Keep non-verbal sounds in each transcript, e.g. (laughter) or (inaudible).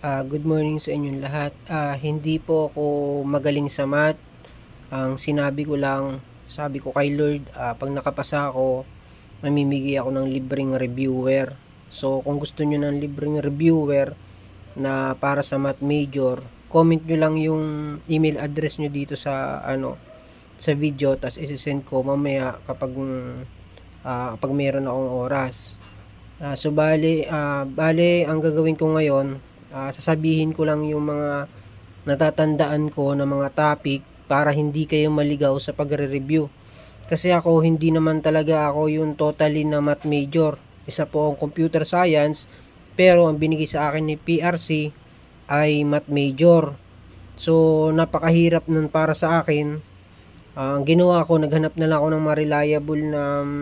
Ah, good morning sa inyong lahat. Ah, hindi po ako magaling sa math. Ang sinabi ko lang, sabi ko kay Lord, ah, pag nakapasa ako, mamimigay ako ng libreng reviewer. So, kung gusto nyo ng libreng reviewer na para sa math major, comment nyo lang yung email address nyo dito sa ano sa video tapos isi-send ko mamaya kapag ah, kapag meron akong oras. Ah, so bale, ah, bale ang gagawin ko ngayon, ah, sasabihin ko lang yung mga natatandaan ko na mga topic para hindi kayo maligaw sa pagre-review. Kasi ako hindi naman talaga ako yung totally na math major. Isa po ang computer science pero ang binigay sa akin ni PRC ay math major. So napakahirap nun para sa akin. Ah, ang ginawa ko, naghanap na lang ako ng mga reliable na um,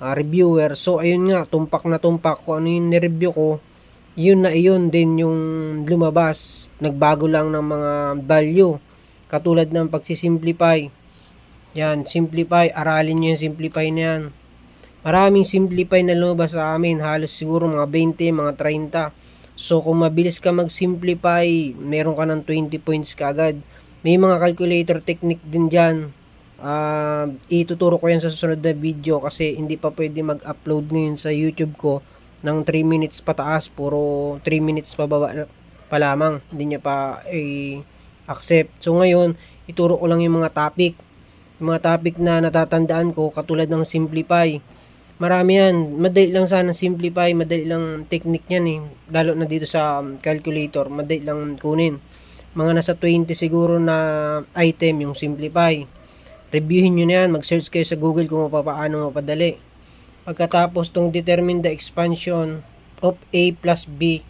ah, reviewer. So, ayun nga, tumpak na tumpak ko. Ano yung nireview ko, yun na yun din yung lumabas. Nagbago lang ng mga value. Katulad ng pagsisimplify. Yan, simplify. Aralin nyo yung simplify na yan. Maraming simplify na lumabas sa amin. Halos siguro mga 20, mga 30. So, kung mabilis ka mag-simplify, meron ka ng 20 points kaagad. May mga calculator technique din dyan. Ah, ituturo ko yan sa susunod na video kasi hindi pa pwede mag-upload ngayon sa YouTube ko ng 3 minutes pataas. Puro 3 minutes pababa pa lamang. Hindi niya pa i-accept. So ngayon, ituro ko lang yung mga topic. Yung mga topic na natatandaan ko katulad ng simplify. Marami yan. Madali lang sana simplify. Madali lang technique yan eh. Lalo na dito sa um, calculator. Madali lang kunin mga nasa 20 siguro na item yung simplify. Reviewin nyo na yan. Mag-search kayo sa Google kung paano mapadali. Pagkatapos tong determine the expansion of A plus B,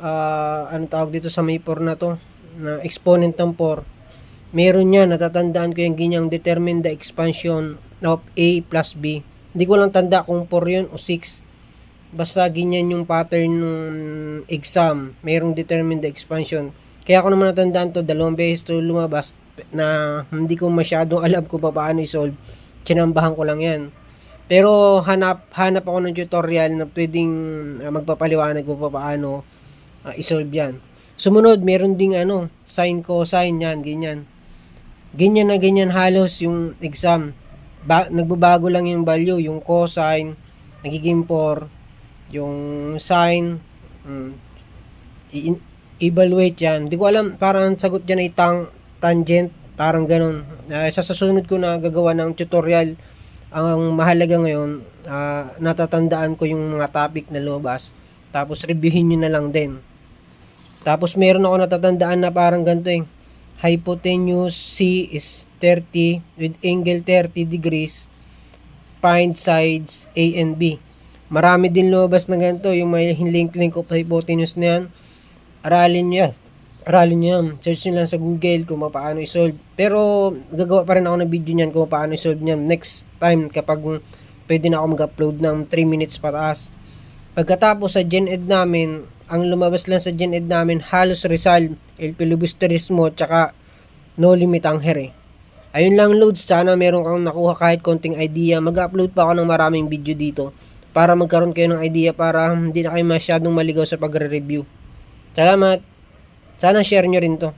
uh, ano tawag dito sa may 4 na to, na exponent ng 4. Meron yan, natatandaan ko yung ganyang determine the expansion of A plus B. Hindi ko lang tanda kung 4 yun o 6. Basta ganyan yung pattern ng exam. Merong determine the expansion. Kaya ako naman natandaan to, dalawang beses to lumabas na hindi ko masyadong (laughs) alam kung paano i-solve. Chinambahan ko lang yan. Pero hanap hanap ako ng tutorial na pwedeng uh, magpapaliwanag kung paano uh, i-solve yan. Sumunod, meron ding ano, sin, cosine yan, ganyan. Ganyan na ganyan halos yung exam. Ba- nagbabago lang yung value, yung cosine, nagiging 4, yung sine, mm, i- evaluate yan. Hindi ko alam, parang ang sagot dyan ay tang, tangent, parang ganun. Uh, sa susunod ko na gagawa ng tutorial, ang mahalaga ngayon, uh, natatandaan ko yung mga topic na lumabas. Tapos reviewin nyo na lang din. Tapos meron ako natatandaan na parang ganito eh. Hypotenuse C is 30 with angle 30 degrees. Find sides A and B. Marami din lumabas na ganito. Yung may link-link of hypotenuse na yan aralin nyo yan. Aralin nyo yan. Search nyo lang sa Google kung paano i-solve. Pero, gagawa pa rin ako ng video niyan kung paano i-solve niyan. Next time, kapag pwede na ako mag-upload ng 3 minutes pataas. Pagkatapos sa Gen Ed namin, ang lumabas lang sa Gen Ed namin, halos Rizal, El Filibusterismo, tsaka No Limit ang here. Ayun lang loads, sana meron kang nakuha kahit konting idea. Mag-upload pa ako ng maraming video dito para magkaroon kayo ng idea para hindi na kayo masyadong maligaw sa pagre-review. Salamat. Sana share nyo rin to.